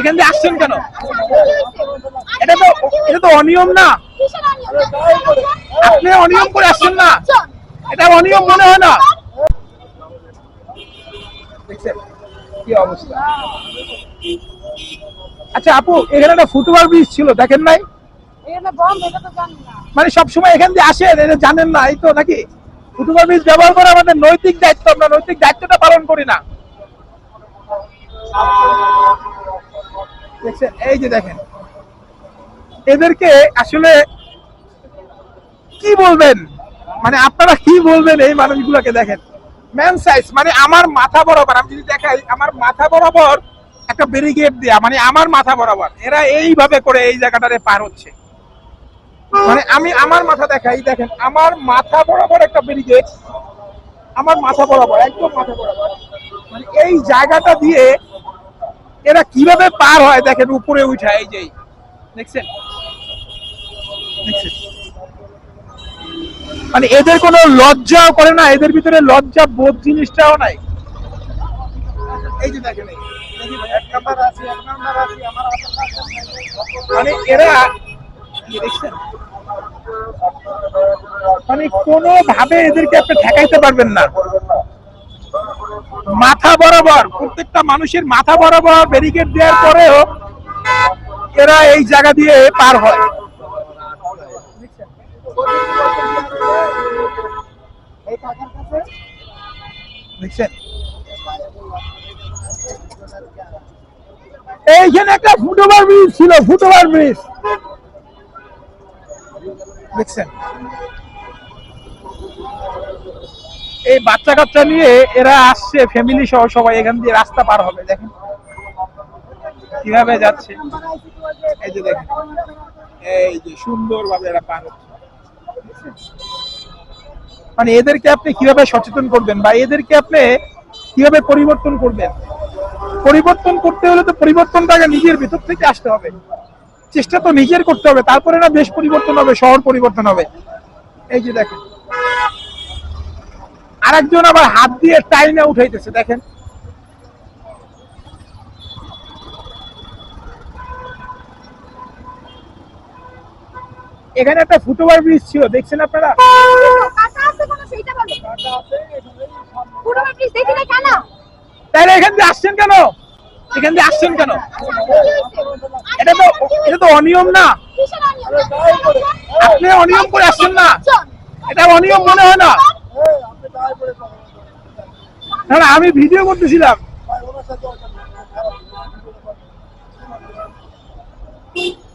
এখান দিয়ে আসছেন কেন? এটা তো এটা তো অনিয়ম না। আপনি অনিয়ম করে আসছেন না। এটা অনিয়ম মনে হয় না। কি অবস্থা? আচ্ছা আপু এখানে একটা ফুটবল ব্রিজ ছিল দেখেন নাই? মানে সবসময় এখান দিয়ে আসেন এটা জানেন না এই তো নাকি? ফুটবল ব্রিজ ব্যবহার করা আমাদের নৈতিক দায়িত্ব আমরা নৈতিক দায়িত্বটা পালন করি না। দেখছেন, এই যে দেখেন। এদেরকে আসলে কি বলবেন? মানে আপনারা কি বলবেন এই মানুষগুলোকে দেখেন? ম্যান সাইজ মানে আমার মাথা বরাবর, আমি যদি দেখাই, আমার মাথা বরাবর একটা ব্যারিকেড দেয়া মানে আমার মাথা বরাবর, এরা এইভাবে করে এই জায়গাটারে পার হচ্ছে। মানে আমি আমার মাথা দেখাই, দেখেন, আমার মাথা বরাবর একটা ব্যারিকেড আমার মাথা বরাবর, একদম মাথা বরাবর। মানে এই জায়গাটা দিয়ে এরা কীভাবে পার হয় দেখেন, উপরে উঠা, এই যে দেখছেন? মানে এদের কোনো লজ্জাও করে না, এদের ভিতরে লজ্জা বোধ জিনিসটাও নাই। মানে এরা দেখছেন? মানে কোনো ভাবে এদেরকে আপনি ঠেকাইতে পারবেন না। মাথা বরাবর, প্রত্যেকটা মানুষের মাথা বরাবর ব্যারিকেড দেওয়ার পরেও এরা এই জায়গা দিয়ে পার হয়। এইখানে একটা ফুটওভার ব্রিজ ছিল, ফুটওভার ব্রিজ দেখছেন? এই বাচ্চা কাচ্চা নিয়ে এরা আসছে ফ্যামিলি সহ সবাই এখান দিয়ে রাস্তা পার হবে, দেখেন। কীভাবে যাচ্ছে। এই যে দেখেন। এই যে সুন্দর ভাবে এরা পার হচ্ছে। মানে এদেরকে আপনি কীভাবে সচেতন করবেন বা এদেরকে আপনি কীভাবে পরিবর্তন করবেন? পরিবর্তন করতে হলে তো পরিবর্তনটাকে নিজের ভিতর থেকে আসতে হবে। চেষ্টা তো নিজের করতে হবে, তারপরে না দেশ পরিবর্তন হবে, শহর পরিবর্তন হবে। এই যে দেখেন। আরেকজন আবার হাত দিয়ে টাইনে উঠাইতেছে, দেখেন। এখানে একটা ফুটওভার ব্রিজ ছিল, দেখছেন আপনারা? তাহলে এখান দিয়ে আসছেন কেন? এখান দিয়ে আসছেন কেন? এটা তো এটা তো অনিয়ম না। আপনি অনিয়ম করে আসছেন না। এটা অনিয়ম মনে হয় না। না আমি ভিডিও করতেছিলাম।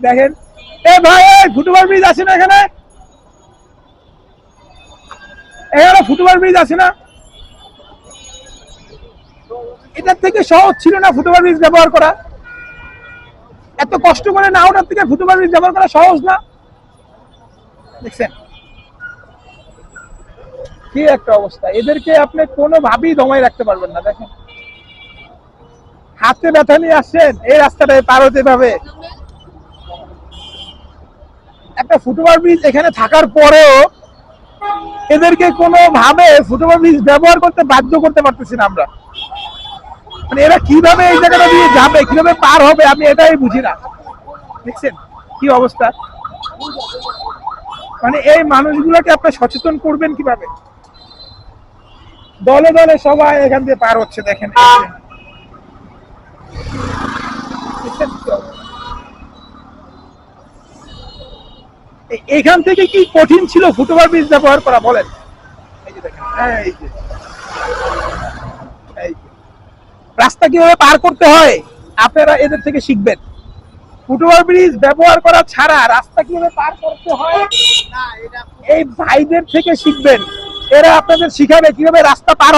দেখেন। এ ভাই ফুটবল ব্রিজ আছে না এখানে? এখানে ফুটবল ব্রিজ আছে না? এটার থেকে সহজ ছিল না ফুটবল ব্রিজ ব্যবহার করা। এত কষ্ট করে না ওটার থেকে ফুটবল ব্রিজ ব্যবহার করা সহজ না। দেখছেন? কি একটা অবস্থা? এদেরকে আপনি কোনোভাবেই দমাই রাখতে পারবেন না, দেখেন। হাতে ব্যথা নিয়ে আসছেন, এই রাস্তাটায় পার হতে পাবে একটা ফুটবল ব্রিজ এখানে থাকার পরেও এদেরকে কোনো ভাবে ফুটবল ব্রিজ ব্যবহার করতে বাধ্য করতে পারতেছি না আমরা। মানে এরা কীভাবে এই জায়গাটা দিয়ে যাবে, কীভাবে পার হবে, আমি এটাই বুঝি না। দেখছেন কি অবস্থা? মানে এই মানুষগুলোকে আপনি সচেতন করবেন কীভাবে? দলে দলে সবাই এখান দিয়ে পার হচ্ছে, দেখেন। এখান থেকে কি কঠিন ছিল ফুটবল ব্রিজ ব্যবহার করা বলেন। রাস্তা কীভাবে পার করতে হয়, আপনারা এদের থেকে শিখবেন। ফুটবল ব্রিজ ব্যবহার করা ছাড়া রাস্তা কীভাবে পার করতে হয়, এই ভাইদের থেকে শিখবেন। এরা আপনাদের শিখাবে কীভাবে রাস্তা পার